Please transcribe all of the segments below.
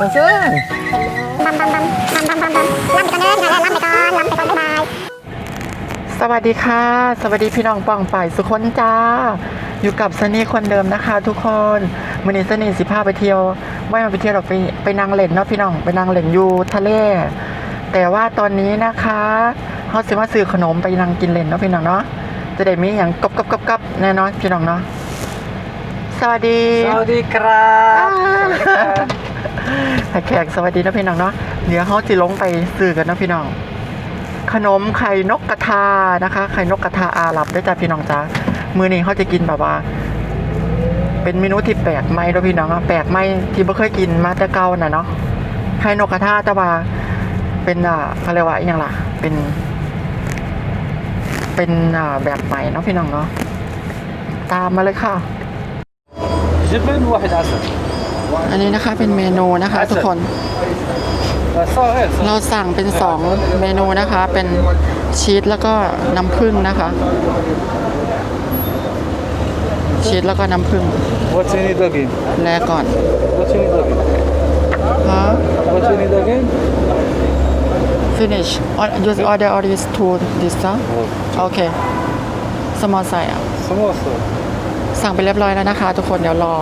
มาเซ่บัมบัมบัมบัมบัมบัมบัมลำไปก่อนเด้อพี่น้องเด้อลำไปก่อนลำไปก่อนบ๊ายบายสวัสดีค่ะ สวัสดีพี่น้องปองป่ายสุขนจ้า อยู่กับสนี่คนเดิมนะคะ ทุกคนมื่อนี้สนี่สิพาไปเที่ยวไม่มาไปเที่ยวหรอกไปไปนางเล่นเนาะพี่น้องไปนางเล่นอยู่ทะเล แต่ว่าตอนนี้นะคะเขาสิมาซื้อขนมไปนางกินเล่นเนาะพี่น้องเนาะจะได้มีอย่างกบกบกบกบแน่นอนพี่น้องเนาะสวัสดี สวัสดีครับ แขกสวัสดีนะพี่น้องเนาะเดี๋ยวเขาจะลงไปซื้อกันนะพี่น้อง ขนมไข่นกกระทานะคะ ไข่นกกระทาอาหรับด้วยจ้าพี่น้องจ้ามือนี้เขาจะกินแบบว่า เป็นเมนูที่แปลกใหม่ด้วยพี่น้องอะแปลกใหม่ที่ไม่เคยกินมาแต่เก่าน่ะเนาะไข่นกกระทาแต่ว่าเป็นอ่าเขาเรียกว่าอหย่างล่ะ เป็น เป็นอ่าแบบใหม่เนาะพี่น้องเนาะตามมาเลยค่ะ جبن واحد عسل อันนี้นะคะเป็นเมนูนะคะทุกคน เราสั่งเป็น 2 เมนูนะคะ เป็นชีสแล้วก็น้ำผึ้งนะคะ ชีสแล้วก็น้ำผึ้ง What's in it again? แลก่อน What's in it again? ฮะ What's in it again? finish Or- just order all these two this huh? okay small size อะ Samosa. สั่งไปเรียบร้อยแล้วนะคะ ทุกคนเดี๋ยวรอ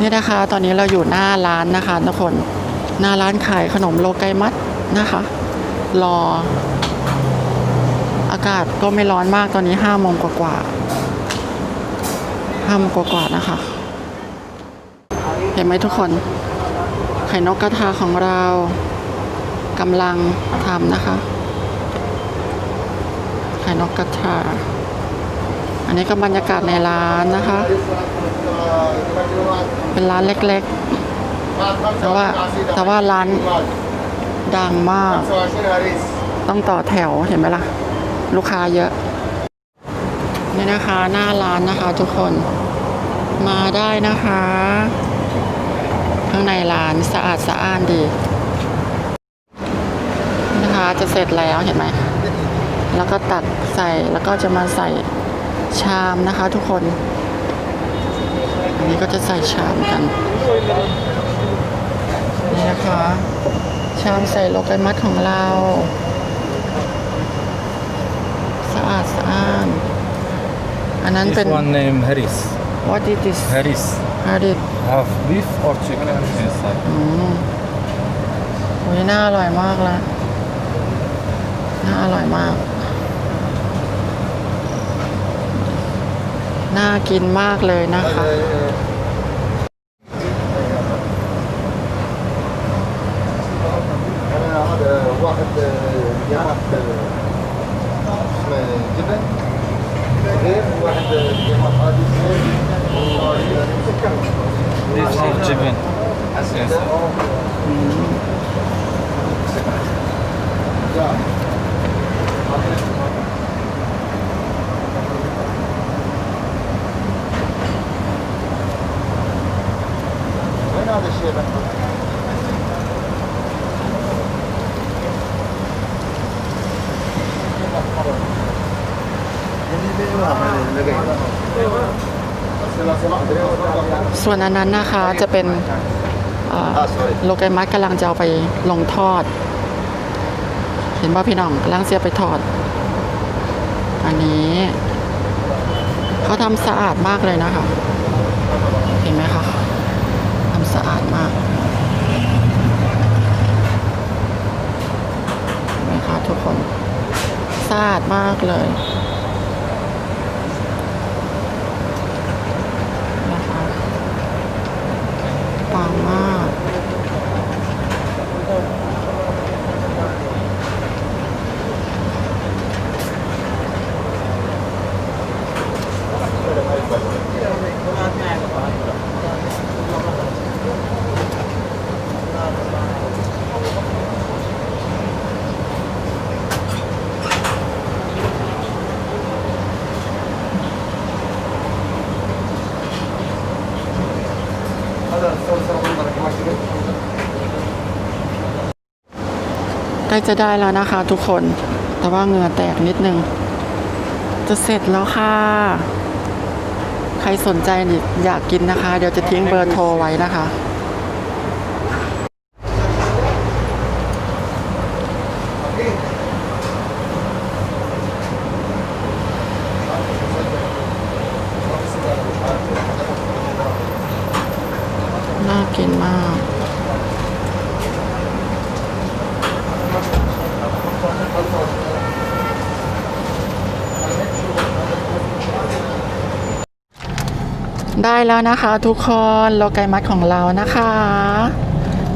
นี่นะคะ ตอนนี้เราอยู่หน้าร้านนะคะทุกคน หน้าร้านขายขนมโลไกมัดนะคะ รอ อากาศก็ไม่ร้อนมากตอนนี้ห้าโมงกว่าๆห้าโมงกว่าๆนะคะ เห็นไหมทุกคน ไข่นกกระทาของเรากำลังทำนะคะ ไข่นกกระทา อันนี้ก็บรรยากาศในร้านนะคะ เป็นร้านเล็กๆ แต่ว่าแต่ว่าร้านดังมาก ต้องต่อแถวเห็นไหมล่ะ ลูกค้าเยอะ นี่นะคะหน้าร้านนะคะทุกคน มาได้นะคะ ข้างในร้านสะอาดสะอ้านดี นะคะจะเสร็จแล้วเห็นไหมแล้วก็ตักใส่แล้วก็จะมาใส่ ชามนะคะทุกคน อันนี้ก็จะใส่ชามกัน นี่นะคะ ชามใส่โลไกมัดของเรา สะอาดสะอ้าน อันนั้นเป็น This one name Haris what is this Haris how did Have beef or chicken inside อืมโอ้ยน่าอร่อยมากละน่าอร่อยมาก น่ากินมากเลยนะคะ This is Jibin. Yes. ส่วนอันนั้นนะคะจะเป็นโลไกมัสกำลังจะเอาไปลงทอด เห็นว่าพี่น้องกำลังเสียไปทอด อันนี้เขาทำสะอาดมากเลยนะคะ เห็นไหมคะทำสะอาดมากเห็นไหมคะทุกคนสะอาดมากเลย ล้จะได้แล้วนะคะ ทุกคน แต่ว่าเหงื่อแตกนิดนึง จะเสร็จแล้วค่ะ ใครสนใจอยากกินนะคะ เดี๋ยวจะทิ้งเบอร์โทรไว้นะคะ ได้แล้วนะคะทุกคนโลไกมัดของเรานะคะ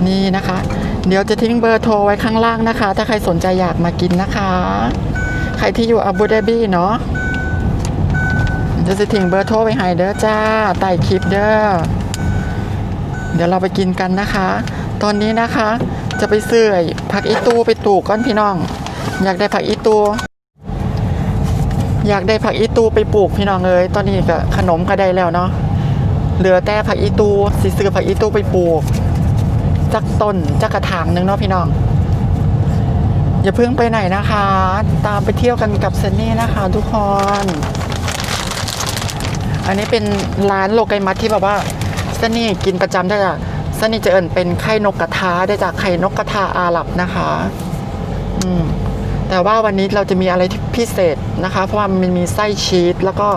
นี่นะคะ เดี๋ยวจะทิ้งเบอร์โทรไว้ข้างล่างนะคะ ถ้าใครสนใจอยากมากินนะคะ ใครที่อยู่อาบูดาบีเนาะเดี๋ยวจะทิ้งเบอร์โทรไว้ให้เด้อจ้าใต้คลิปเด้อเดี๋ยวเราไปกินกันนะคะ ตอนนี้นะคะ จะไปซื้อผักอีตูไปตูก้อนพี่น้อง อยากได้ผักอีตูอยากได้ผักอีตูไปปลูกพี่น้องเอ้ยตอนนี้ก็ขนมก็ได้แล้วเนาะ เหลือแต่ผักอีตูสิซื้อผักอีตูไปปลูกจักต้นจักกระถางหนึงเนาะพี่น้อง อย่าเพิ่งไปไหนนะคะ ตามไปเที่ยวกันกับเซนนี่นะคะ ทุกคน อันนี้เป็นร้านโลไกมัสที่แบบว่าเซนนี่กินประจำได้จ้ะเซนนี่จะเอินเป็นไข่นกกระทาได้จากไข่นกกระทาอาหรับนะคะ อืมแต่ว่าวันนี้เราจะมีอะไรที่พิเศษนะคะ เพราะว่ามันมีไส้ชีสแล้วก็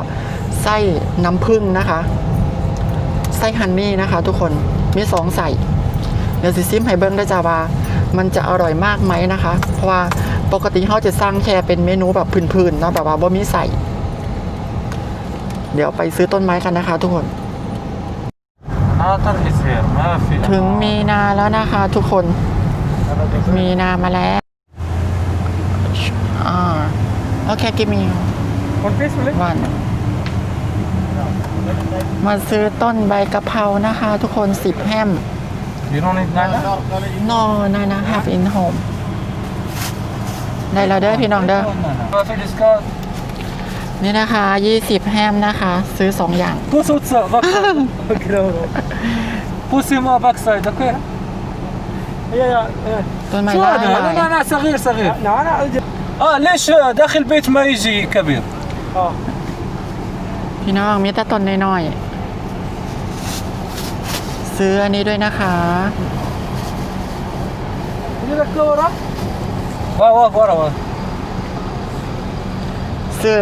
ไส้น้ำผึ้งนะคะ ไส้ฮันนี่นะคะ ทุกคนมีสองใส่เดี๋ยวสิซิมไฮเบิ้งได้จ้าว่า มันจะอร่อยมากไหมนะคะ เพราะว่าปกติเขาจะสร้างแค่เป็นเมนูแบบพื้นๆนะแบบว่าบ่มีใส่ เดี๋ยวไปซื้อต้นไม้กันนะคะ ทุกคนถึงมีนาแล้วนะคะ ทุกคน มีนามาแล้วอ่าโอเคกิมมี่วัน มาซื้อต้นใบกะเพรานะคะ ทุกคนสิบแฮม You don't need nana? นอนานะ have in home ได้แล้วเด้อพี่น้องเด้อ ما في discount นี่นะคะ 20 แฮมนะคะ ซื้อ 2 อย่าง Puss utsa backside Pussy ما backside اوكي يا يا يا ต้นไม้ شو ได้ هذا؟ هذا نعناع صغير صغير لا انا أجي. اه ليش داخل البيت ما يجي كبير؟ اه พี่น้องมีแต่ต้นน้อยๆซื้ออันนี้ด้วยนะคะนี่ก็เอรัว่าว่าว่าเเสื้อ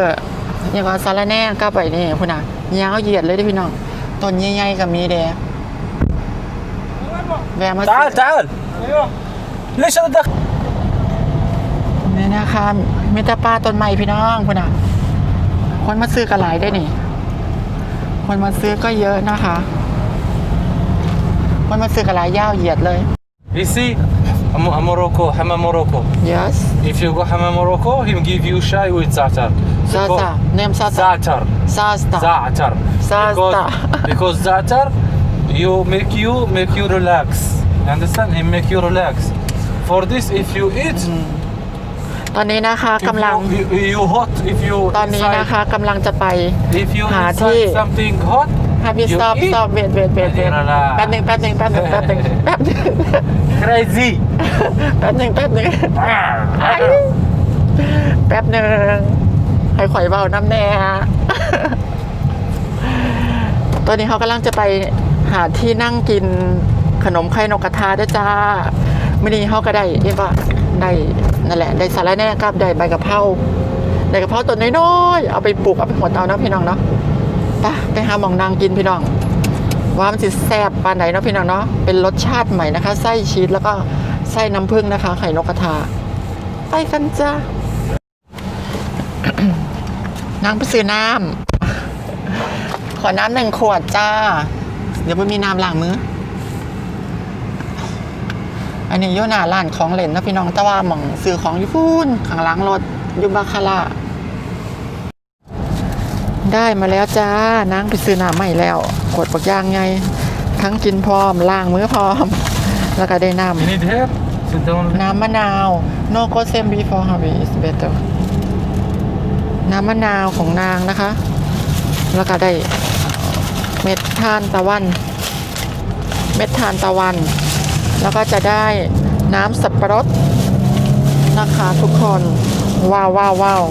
อย่างว่าซาลาแน่ก็ไปนี่คุณน่ะยาวเหยียดเลยดิพี่น้องต้นใหญ่ๆกับมีเด้แวะมาจ้าจ้าลิชดนี่นะคะมีแต่ป้าต้นหม่พี่น้องคุณนะคนมาซื้อกันหลายได้นี่ คนมาซื้อก็เยอะนะคะคนมาซื้อกันลายยาวเหยียดเลย You see, Morocco, Hama Morocco. Yes. If you go to Morocco, he'll give you shai with zatar. Zatar. Name zatar. Zatar. Zatar. Zatar. Zatar. Because zatar, you make you make you relax. Understand? He make you relax. For this, if you eat. Mm. ตอนนี้นะคะ if กำลัง you, you, you hot if you ตอนนี้ inside- นะคะกำลังจะไป If you หาที่ inside something hot ฮาพี่ you สต็อป eat สต็อปเวทเวทเวทเวท Madinah lah. แป๊บหนึ่งแป๊บหนึ่งแป๊บหนึ่งแป๊บหนึ่งแป๊บหนึ่ง crazy แป๊บหนึ่งแป๊บหนึ่งไอ้แป๊บหนึ่งให้ข่อยเบาน้ำแน่ตอนนี้เขากำลังจะไปหาที่นั่งกินขนมไข่นกกระทาด้วยจ้ามื่อนี้เขาก็ได้เรียกว่าได้ นั่นแหละได้สาระแน่กับได้ใบกะเพราได้กะเพราตัวน้อยๆเอาไปปลูกเอาไปหัวเตาเนาะพี่น้องเนาะไปไปหาหมองนางกินพี่น้อง ว่ามันจะแซ่บปานไหนเนาะพี่น้องเนาะเป็นรสชาติใหม่นะคะไส้ชีสแล้วก็ไส้น้ำผึ้งนะคะ ไข่นกกระทาไปกันจ้านางไปซื้อน้ำขอน้ำหนึ่งขวดจ้า เดี๋ยวไม่มีน้ำล้างมือ อันนี้อยู่หน้าร้านของเล่นนะพี่น้องแต่ว่าหม่องซื้อของญี่ปุ่นข้างหลังรถอยูบาคาร่าได้มาแล้วจ้านางไปซื้อน้ำใหม่แล้วขวดปักย่างไง ทั้งกินพร้อมล้างมือพร้อม แล้วก็ได้น้ You need help? Sit down ำน้ำมะนาว no go same before harvest is better น้ำมะนาวของนางนะคะ แล้วก็ได้เม็ดทานตะวัน เม็ดทานตะวัน แล้วก็จะได้น้ำสับปะรดนะคะทุกคนว้าวว้าวว้าว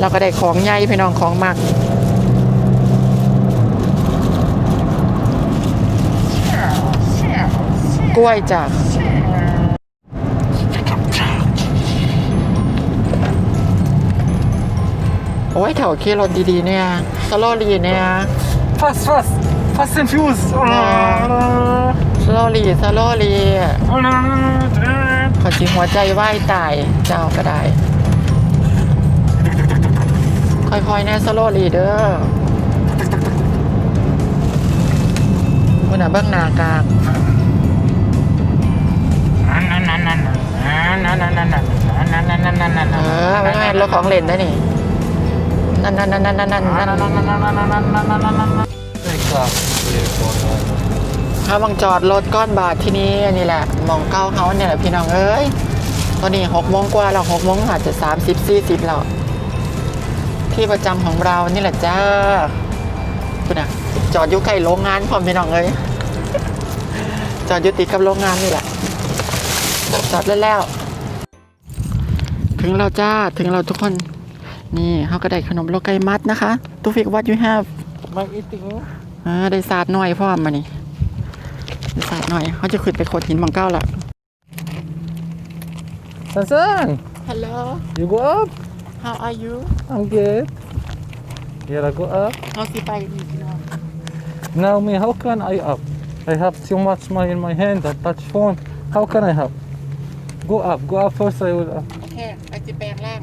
แล้วก็ได้ของใหญ่พี่น้องของมักกล้วยจ้ะโอ้ยแถวขี่รถดีๆเนี่ยสโลลีเนี่ย Fast fast Fast and fuse สโลลีสโลลีขอจิหัวใจไหว้ตายเจ้าก็ได้ ค่อยๆแน่สโลลีเด้อคุณน่ะเบื้องหน้ากากเออไม่ไม่รถของเล่นได้นี่นั่นนั่นนั่นนั่นนั่นนั่นนั่น Take class. Three, four, five. เขาบังจอดรถก้อนบาทที่นี่นี่แหละหมองเก้าเขาเนี่ยแหละพี่น้องเอ้ยตอนนี้หกโมงกว่าแล้วหกโมงอาจจะสามสิบสี่สิบแล้วที่ประจำของเรานี่แหละจ้าคุณอะจอดอยู่ใกล้โรงงานพร้อมพี่น้องเลยจอดอยู่ติดกับโรงงานนี่แหละจอดแล้ว ถึงเราจ้าถึงเราทุกคนนี่เขาก็ได้ขนมโลไกมัดนะคะ ตูฟิกวัดยู have I'm eating. อ่าได้ศาสตร์หน่อยพร้อมมานี่ ได้ศาสตร์หน่อยเขาจะขึ้นไปโขดหินหมองเก้าละ Sansan, Hello you go up? how are you I'm good. Yeah, I go up. เขาสิไปนี่พี่น้อง Now me, how can I up? I have too much money in my hand. I touch phone. How can I help? Go up. Go up first. I will up. โอเคไอจะแปลงร่าง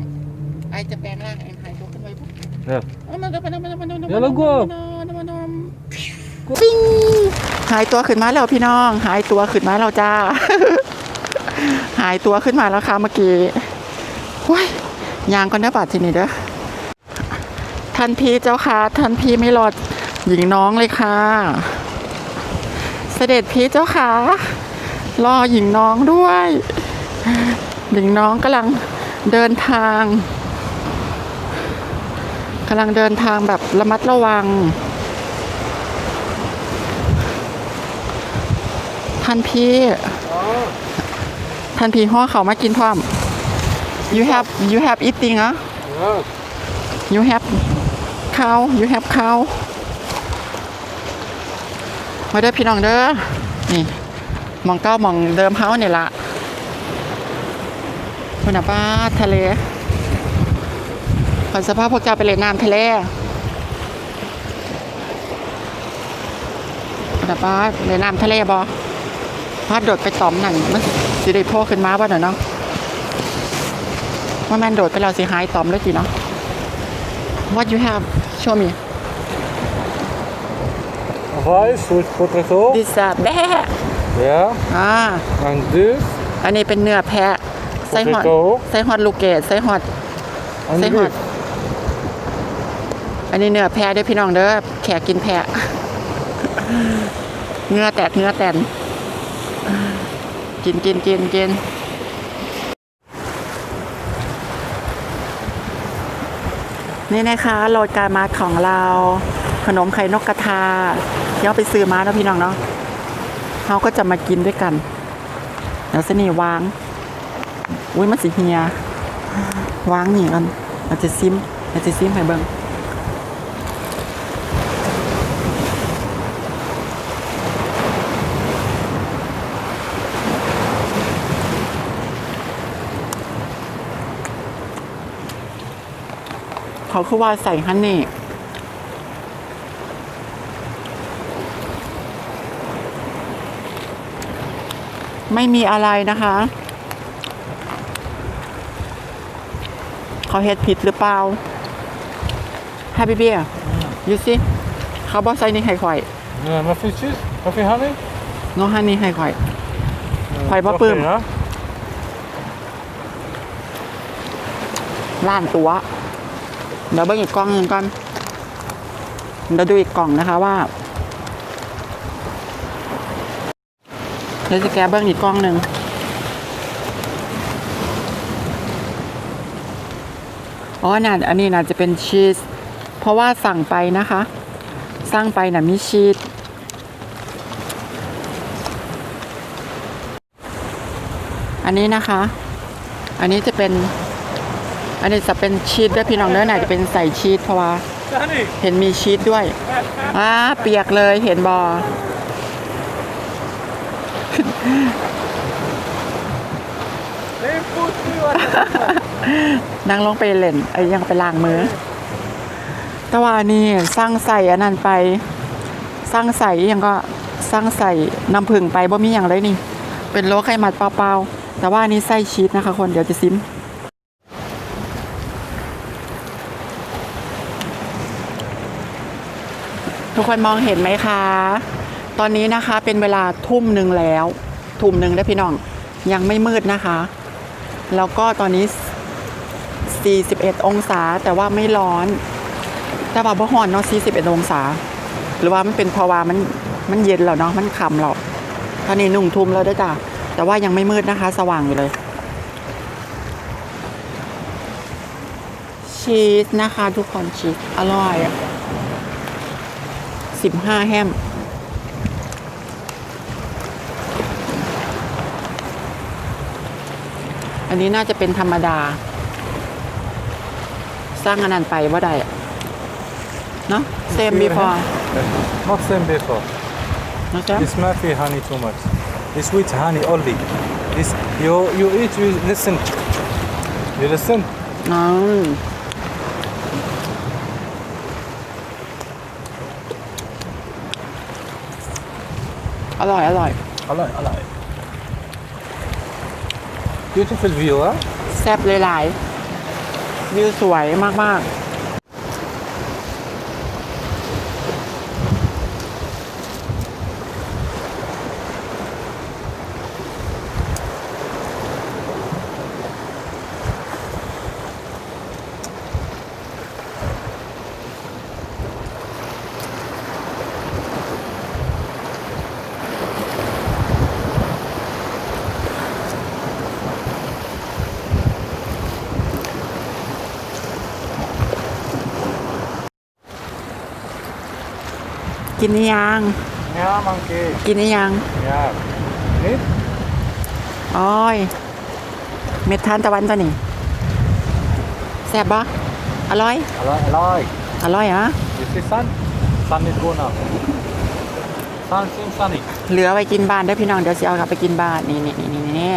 ไอจะแปลงร่างไอหายตัวขึ้นไว้ปุ๊บ Yeah. อย่าละกลัวปิ้ง หายตัวขึ้นมาแล้วพี่น้อง หายตัวขึ้นมาแล้วจ้า หายตัวขึ้นมาแล้วค่ะเมื่อกี้ว้ยยางก่อนนะบาดทีนี้เด้อท่านพี่เจ้าค่ะท่านพี่ไม่รอดหญิงน้องเลยค่ะ เสด็จพี่เจ้าค่ะรอหญิงน้องด้วย หญิงน้องกำลังเดินทางกำลังเดินทางแบบระมัดระวัง ท่านพี่ ท่านพี่ห่อเขาวมากินพร้อม you have you have eating อะ Yeah. you have cow you have cow มาเด้อพี่น้องเด้อ นี่ มองเก้ามองเดิมเฮาเนี่ยละคุณอาป้าทะเลขอสภาพพวกเจ้าไปเล่นน้ำทะเลคุณอาป้าเล่นน้ำทะเลบอ พาดโดดไปตอมหนังมันสิได้โผล่ขึ้นมาบ่เนาะเนาะว่าแม่นโดดไปเราสิหายตอมเลยสิเนาะ What you have show me Rice with potato. this uh, แบะ Yeah. อ่า And this. อันนี้เป็นเนื้อแพะไส้หอด Potato ไส้หอดลูกเกดไส้หอด And Say this. what? อันนี้เนื้อแพะเด้อพี่น้องเด้อแขกกินแพะเนื้อแตกเนื้อแตน กินกินกินกินนี่นะคะโรดการมาของเรา ขนมไข่นกกระทาเดี๋ยวไปซื้อมาแล้วพี่น้องเนาะเขาก็จะมากินด้วยกัน เดี๋ยวสนีวาง อุ้ยมันสิเฮียวางนี่กันเราจะซิมเราจะซิมให้เบิ่ง เขาคือว่าใส่ฮันนี่ไม่มีอะไรนะคะ เขาเฮ็ดผิดหรือเปล่า Happy Beer you see เขาบอกใส่นี่ให้ข่อย Yeah, nothing cheese. Nothing honey. น้องฮันนี่ให้ข่อย ข่อยบ่ปลื้ม Okay, huh? ล้านตัว เดี๋ยวเบิ่งอีกกล้องหนึงก่อนเดี๋ยวดูอีกกล่องนะคะว่าเดี๋ยวจะแกะเบิ่งอีกกล้องหนึ่งอ๋อน่ะอันนี้น่าจะเป็นชีส เพราะว่าสั่งไปนะคะ สั่งไปน่ะมีชีสอันนี้นะคะ อันนี้จะเป็น อันนี้จะเป็นชีสด้วยพี่น้องเนื้อไหนจะเป็นใส่ชีสเพราะว่า Honey. เห็นมีชีสด้วยอ่าเปียกเลยเห็นบอ They put me on. นั่งลงไปเล่นไอ้ยังไปล้างมือแต่ว่านี่สร้างใส่อันนั้นไป สร้างใส่อิหยังก็สร้างใส่น้ำผึ้งไปบ่มีอย่างเลยนี่ เป็นโลไข่มัดเปล่าๆแต่ว่าอันนี้ใส่ชีสนะคะคนเดี๋ยวจะซิม ทุกคนมองเห็นไหมคะ ตอนนี้นะคะเป็นเวลาทุ่มหนึ่งแล้ว ทุ่มหนึ่งได้พี่น้อง ยังไม่มืดนะคะ แล้วก็ตอนนี้ 41 องศาแต่ว่าไม่ร้อน แต่ว่าบ่ฮ้อนเนาะ 41 องศา หรือว่ามันเป็นเพราะว่ามันมันเย็นแล้วเนาะ มันค่ำแล้วตอนนี้หนุ่งทุ่มแล้วเด้วยจ้ะ แต่ว่ายังไม่มืดนะคะ สว่างอยู่เลยชีสนะคะ ทุกคนชีสอร่อยอะ 15แฮมอันนี้น่าจะเป็นธรรมดา สร้างอันนั้นไปว่าได้อะเนาะเซมบีฟอร์ Not same before. นะจ๊ะ This mafi honey too much. This with honey only. This you you eat you listen. You listen. อืมอร่อย อร่อย Alright, alright. Beautiful view, huh? แซ่บเลยหลายๆวิวสวยมาก ๆ กินหรือยัง Yeah, monkey. กินหรือยัง Yeah. Need? อ้อยเม็ดทานตะวันตัวนี้แซ่บปะอร่อย Alright, alright. อร่อยฮะ You see sun? Sun is go now. Sun seems sunny. เหลือไว้กินบ้านเด้อพี่น้องเดี๋ยวสิเอากลับไปกินบ้านนี่นี่นี่นี่นี่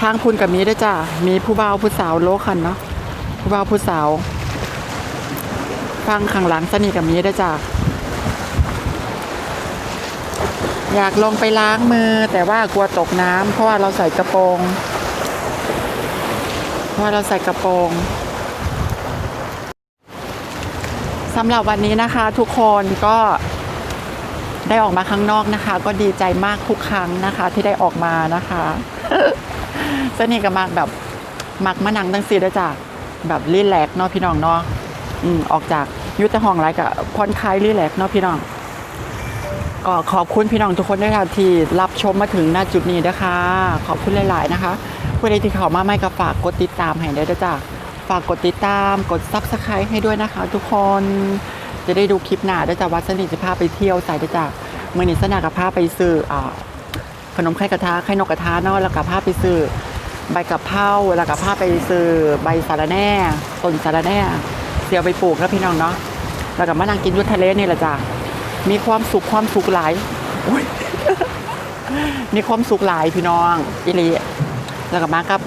ทางคุณกับมีด้วยจ้ะมีผู้บ่าวผู้สาวโลคันเนาะผู้บ่าวผู้สาว ฟังข้างหลังสนิทกับมีด้จ้ะอยากลงไปล้างมือแต่ว่ากลัวตกน้ำเพราะว่าเราใส่กระโปรงเพราะาเราใส่กระโปรงสำหรับวันนี้นะคะทุกคนก็ได้ออกมาข้างนอกนะคะ ก็ดีใจมากทุกครั้งนะคะ ที่ได้ออกมานะคะสนิทกับมากแบบมักมานังตั้งซีด้วยจ้ะแบบรีแลกซ์เนาะพี่น้องเนาะ อืมออกจากยุทธห้องไรกับพอนคลายรีแลกเนาะพี่น้อง ก็ขอบคุณพี่น้องทุกคนด้วยค่ะที่รับชมมาถึงหน้าจุดนี้นะคะ ขอบคุณหลาย ๆ นะคะผู้ใดที่เข้ามาไม่ก็ฝากกดติดตามให้ได้ด้วยจ้ะฝากกดติดตามกดซับสไครต์ให้ด้วยนะคะ ทุกคนจะได้ดูคลิปหน้าด้วยจ้ะวัดสนิทจะพาไปเที่ยวใส่ด้วยจ้ะเมื่อนี้สนากับพาไปซื้ออขนมไข่กระทะไข่นกกระทะเนาะแล้วก็พาไปซื้อใบกะเพราแล้วก็พาไปซื้อใบสาระแหน่ต้นสาระแหน่ เสียวไปปลูกแล้วพี่น้องเนาะแล้วก็มานั่งกินยุททะเลนี่แหละจ้ะมีความสุขความสุขหลายมีความสุขหลายพี่น้องอิลีแล้วก็มากับ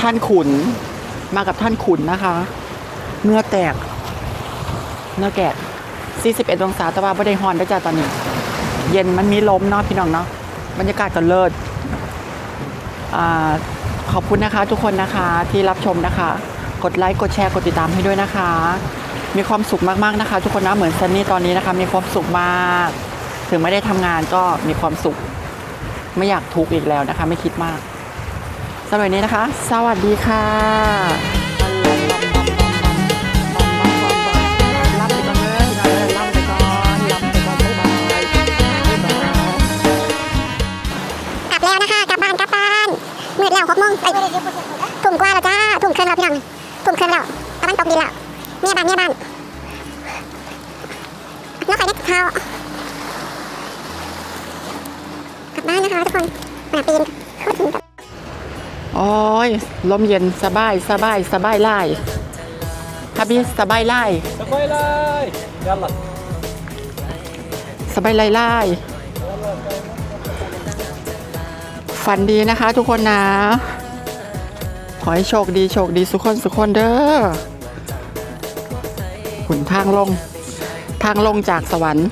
ท่านขุน มากับท่านขุนนะคะ เนื้อแตก เนื้อแกะ41องศาแต่ว่าไม่ได้ฮอนได้จ้ะตอนนี้ เย็นมันมีลมเนาะพี่น้องเนาะบรรยากาศก็เลิศอขอบคุณนะคะทุกคนนะคะที่รับชมนะคะ กดไลค์กดแชร์กดติดตามให้ด้วยนะคะ มีความสุขมากๆนะคะ ทุกคนนะเหมือนซันนี่ตอนนี้นะคะ มีความสุขมาก ถึงไม่ได้ทำงานก็มีความสุข ไม่อยากทุกข์อีกแล้วนะคะ ไม่คิดมากสำหรับวันนี้นะคะ สวัสดีค่ะรับไปก่อนเลยรับแล้วนะคะกลับบ้านกลับบ้านมืดแล้วหกโมงเอ้ยทุ่มกว่าแล้วจ้าทุ่มครึ่งแล้วพี่น้อง ทุ่มครึ่งแล้วตะวันตกดินแล้วเมียบ้านเมียบ้านน้องไข่เล็กเท้ากลับบ้านนะคะทุกคนมาปีนเข้าถึงกับโอ้ยลมเย็นสบายสบายสบายไล่ฮับบี้สบายไล่ Bye bye. Yalla. สบายไล่ไล่ฝันดีนะคะทุกคนนะข อให้โชคดีโชคดีสุขคนสุขคนเด้อขุนทางลง ทางลงจากสวรรค์